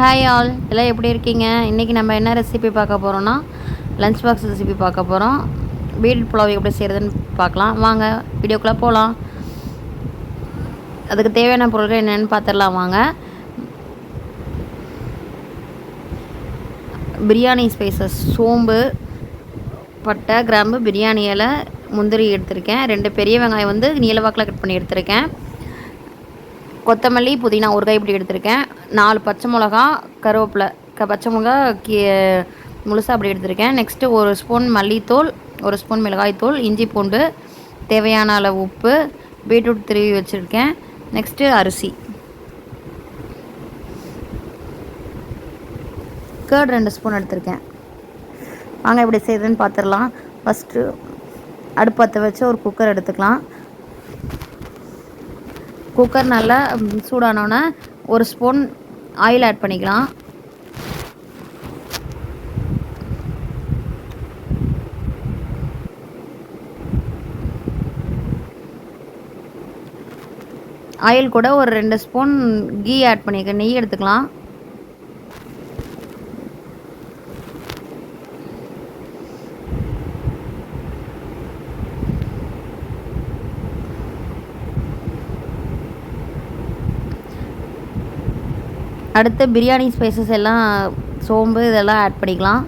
Hi all எல்லாம் எப்படி இருக்கீங்க? இன்றைக்கி நம்ம என்ன ரெசிபி பார்க்க போகிறோன்னா லஞ்ச் பாக்ஸ் ரெசிபி பார்க்க போகிறோம் பீட் புலாவை எப்படி செய்கிறதுன்னு பார்க்கலாம். வாங்க வீடியோக்குள்ளே போகலாம் அதுக்கு தேவையான பொருட்கள் என்னென்னு பார்த்துடலாம் வாங்க. பிரியாணி ஸ்பைசஸ் சோம்பு பட்டை கிராம்பு பிரியாணி இலை முந்திரி எடுத்திருக்கேன். ரெண்டு பெரிய வெங்காயம் வந்து நீளவாக்கில் கட் பண்ணி எடுத்திருக்கேன். கொத்தமல்லி புதினா ஒரு கைப்பிடி எடுத்திருக்கேன். நாலு பச்சை மிளகா கருவேப்பிலை. க பச்சை மிளகா கீ முழுசாக அப்படி எடுத்திருக்கேன். நெக்ஸ்ட்டு ஒரு ஸ்பூன் மல்லித்தூள் ஒரு ஸ்பூன் மிளகாய்த்தூள் இஞ்சி பூண்டு தேவையான அளவு உப்பு பீட்ரூட் திருவி வச்சுருக்கேன். நெக்ஸ்ட்டு அரிசி. கேர்ட் ரெண்டு ஸ்பூன் எடுத்திருக்கேன். வாங்க எப்படி செய்யுதுன்னு பார்த்துடலாம் ஃபஸ்ட்டு அடுப்பத்தை வச்சு ஒரு குக்கர் எடுத்துக்கலாம். குக்கர் நல்லா சூடானோன்னே ஒரு ஸ்பூன் ஆயில் ஆட் பண்ணிக்கலாம். ஆயில் கூட ஒரு ரெண்டு ஸ்பூன் கீ ஆட் பண்ணியிருக்கேன் நெய் எடுத்துக்கலாம். அடுத்து பிரியாணி ஸ்பைசஸ் எல்லாம் சோம்பு இதெல்லாம் ஆட் பண்ணிக்கலாம்.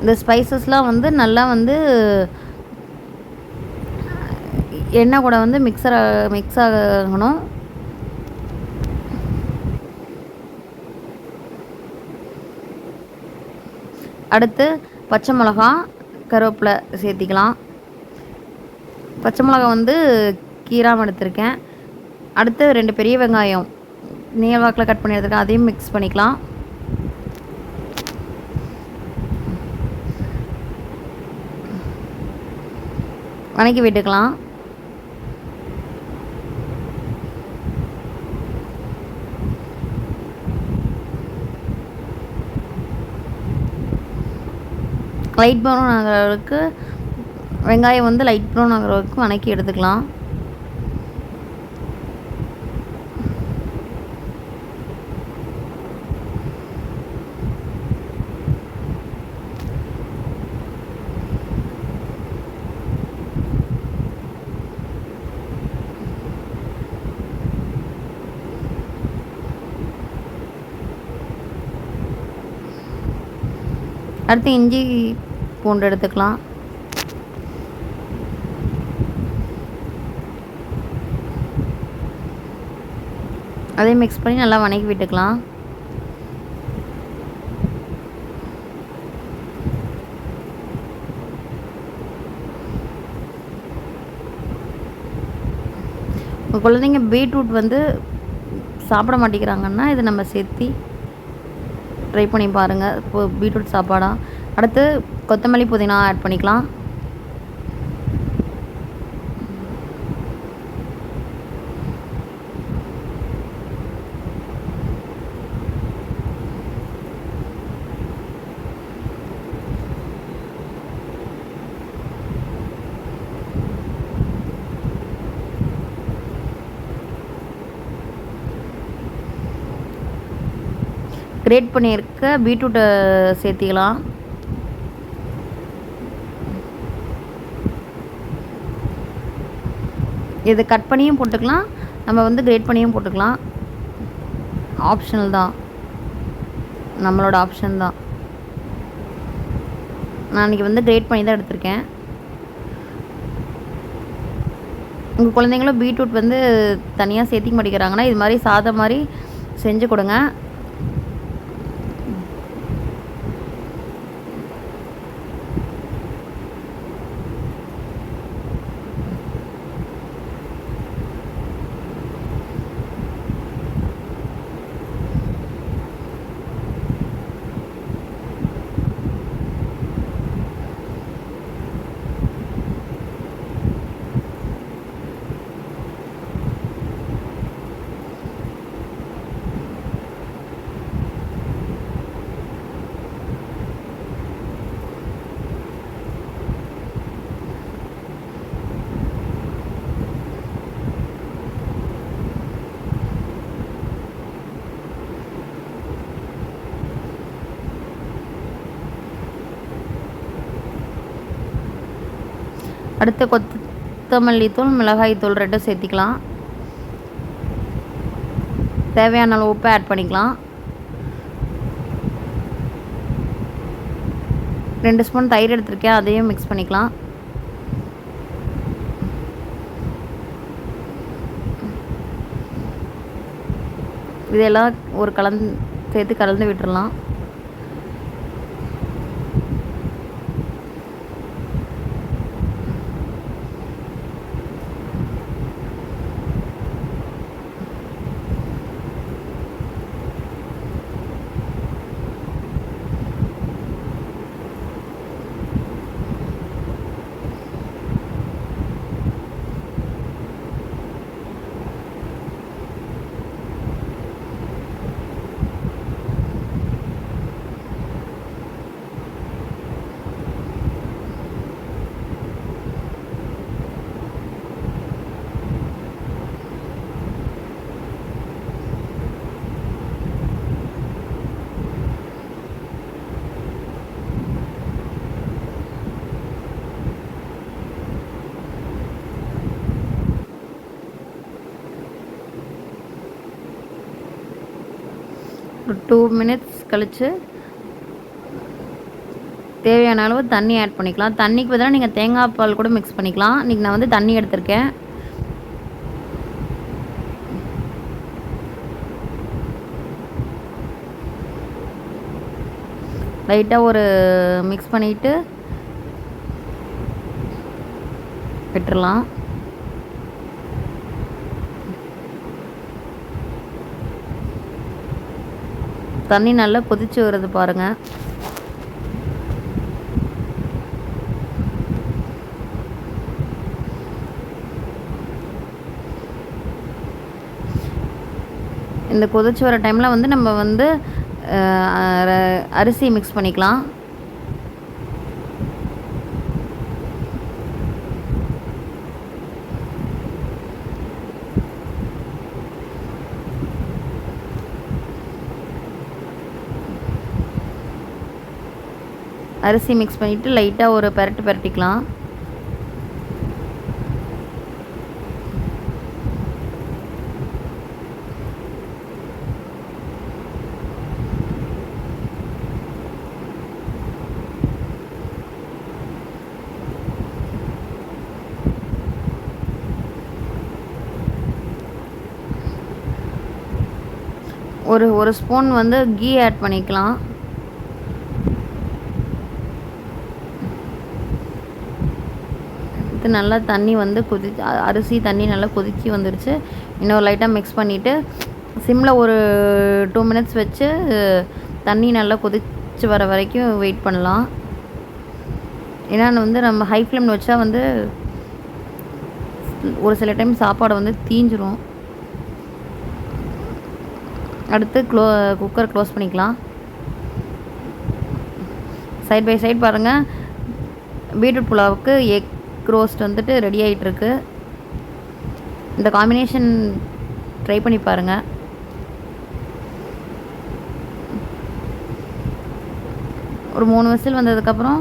இந்த ஸ்பைசஸ்லாம் வந்து நல்லா வந்து எண்ணெய் கூட வந்து மிக்சர் மிக்ஸ் ஆகணும். அடுத்து பச்சை மிளகா கருவேப்பிலை சேர்த்திக்கலாம். பச்சை மிளகா வந்து கீராமல் எடுத்திருக்கேன். அடுத்து ரெண்டு பெரிய வெங்காயம் நீளவாக்கில் கட் பண்ணி எடுத்துருக்கேன். அதையும் மிக்ஸ் பண்ணிக்கலாம். வணக்கி விட்டுக்கலாம். லைட் ப்ரௌன் ஆகிற அளவுக்கு வெங்காயம் வந்து லைட் ப்ரௌன் ஆகிற வரைக்கும் வணக்கி எடுத்துக்கலாம். அடுத்து இஞ்சி பூண்டு எடுத்துக்கலாம். அதையும் மிக்ஸ் பண்ணி நல்லா வணக்கி விட்டுக்கலாம். உங்கள் குழந்தைங்க பீட்ரூட் வந்து சாப்பிட மாட்டேங்கிறாங்கன்னா இது நம்ம சேர்த்தி ட்ரை பண்ணி பாருங்கள் இப்போ பீட்ரூட் சாப்பாடாக அடுத்து கொத்தமல்லி புதினா ஆட் பண்ணிக்கலாம். கிரேட் பண்ணியிருக்க பீட்ரூட்டை சேர்த்திக்கலாம் இது கட் பண்ணியும் போட்டுக்கலாம். நம்ம வந்து கிரேட் பண்ணியும் போட்டுக்கலாம். ஆப்ஷனல் தான். நம்மளோட ஆப்ஷன் தான். நான் இன்றைக்கி வந்து கிரேட் பண்ணி தான் எடுத்திருக்கேன். உங்கள் குழந்தைங்களும் பீட்ரூட் வந்து தனியாக சேர்த்திக்க மாட்டேங்கிறாங்கன்னா இது மாதிரி சாதம் மாதிரி செஞ்சு கொடுங்க. அடுத்து கொத்தமல்லி தூள் மிளகாய் தூள் ரெண்டும் சேர்த்திக்கலாம். தேவையான அளவு உப்பை ஆட் பண்ணிக்கலாம். ரெண்டு ஸ்பூன் தயிர் எடுத்திருக்கேன் அதையும் மிக்ஸ் பண்ணிக்கலாம். இதெல்லாம் ஒரு கலந்து சேர்த்து கலந்து விட்டுடலாம் ஒரு டூ மினிட்ஸ் கழித்து தேவையான அளவு தண்ணி ஆட் பண்ணிக்கலாம். தண்ணிக்கு பதிலாக நீங்கள் தேங்காய் பால் கூட மிக்ஸ் பண்ணிக்கலாம். இன்றைக்கி நான் வந்து தண்ணி எடுத்திருக்கேன். லைட்டாக ஒரு மிக்ஸ் பண்ணிவிட்டு விட்டுறலாம். தண்ணி நல்லா கொதிச்சு வருது பாருங்கள் இந்த கொதிச்சு வர டைமில் வந்து நம்ம வந்து அரிசி மிக்ஸ் பண்ணிக்கலாம். அரிசி மிக்ஸ் பண்ணிவிட்டு லைட்டாக ஒரு பரட்டு பரட்டிக்கலாம். ஒரு ஒரு ஸ்பூன் வந்து கீ ஆட் பண்ணிக்கலாம். போட்டு நல்லா தண்ணி வந்து கொதி அரிசி தண்ணி நல்லா கொதிச்சு வந்துருச்சு. இன்னொரு லைட்டாக மிக்ஸ் பண்ணிவிட்டு சிம்மில் ஒரு டூ மினிட்ஸ் வச்சு தண்ணி நல்லா கொதிச்சு வர வரைக்கும் வெயிட் பண்ணலாம். ஏன்னா வந்து நம்ம ஹை ஃப்ளேமில் வச்சா வந்து ஒரு சில டைம் சாப்பாடு வந்து தீஞ்சிரும். அடுத்து க்ளோ குக்கர் க்ளோஸ் பண்ணிக்கலாம். சைட் பை சைட் பாருங்கள் பீட்ரூட் புலாவுக்கு எக் ரோஸ்ட் வந்துட்டு ரெடி ஆகிட்டுருக்கு இந்த காம்பினேஷன் ட்ரை பண்ணி பாருங்கள் ஒரு மூணு விசில் வந்ததுக்கப்புறம்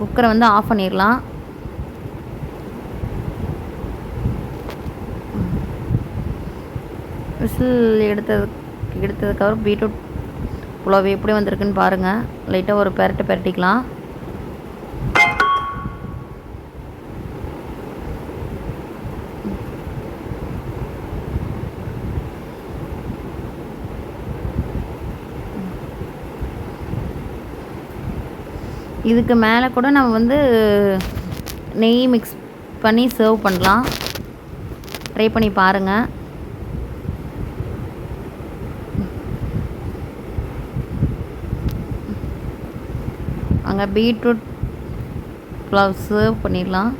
குக்கரை வந்து ஆஃப் பண்ணிடலாம். விசில் எடுத்தது எடுத்ததுக்கப்புறம் பீட்ரூட் புலாவே எப்படி வந்திருக்குன்னு பாருங்கள் லைட்டாக ஒரு பெரட்டு பெரட்டிக்கலாம். இதுக்கு மேலே கூட நம்ம வந்து நெய் மிக்ஸ் பண்ணி சர்வ் பண்ணலாம். ட்ரை பண்ணி பாருங்கள் அங்கே பீட்ரூட் புலாவ் சர்வ் பண்ணிடலாம்.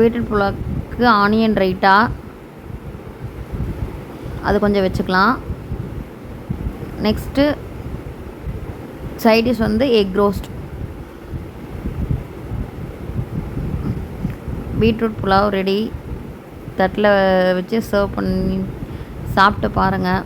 பீட்ரூட் புலாவுக்கு ஆனியன் ரைட்டா அது கொஞ்சம் வச்சுக்கலாம். நெக்ஸ்ட்டு சைடிஷ் வந்து egg roast beetroot pulao ready தட்டில் வச்சு சர்வ் பண்ணி சாப்பிட்டு பாருங்கள்